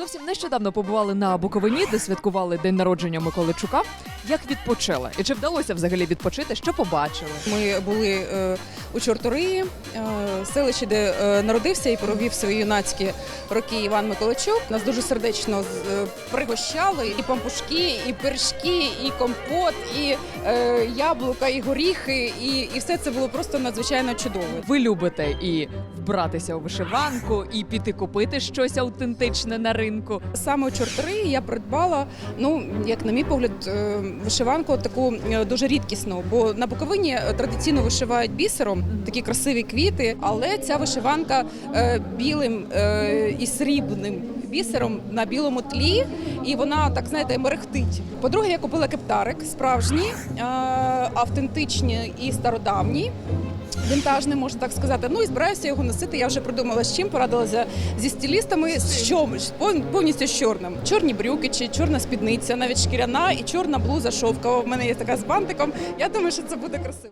Зовсім нещодавно побували на Буковині, де святкували день народження Миколи Чука. Як відпочили? І чи вдалося взагалі відпочити? Що побачили? Ми були е, у Чорториї, е, селищі, де е, народився і провів свої юнацькі роки Іван Миколайчук. Нас дуже сердечно е, пригощали і пампушки, і пиріжки, і компот, і е, яблука, і горіхи. І, і все це було просто надзвичайно чудово. Ви любите і вбратися у вишиванку, і піти купити щось автентичне на ринку. Саме у я придбала, ну як на мій погляд, е, вишиванку таку дуже рідкісну. Бо на Буковині традиційно вишивають бісером такі красиві квіти, але ця вишиванка е, білим е, і срібним бісером на білому тлі, і вона так знаєте мерехтить. По-друге, я купила кептарик справжній, е, автентичні і стародавній. Вінтажний, можна так сказати. Ну і збираюся його носити. Я вже придумала з чим порадилася зі стилістами. З Пов- повністю з чорним. Чорні брюки, чи чорна спідниця, навіть шкіряна і чорна блуза шовкова. В мене є така з бантиком. Я думаю, що це буде красиво.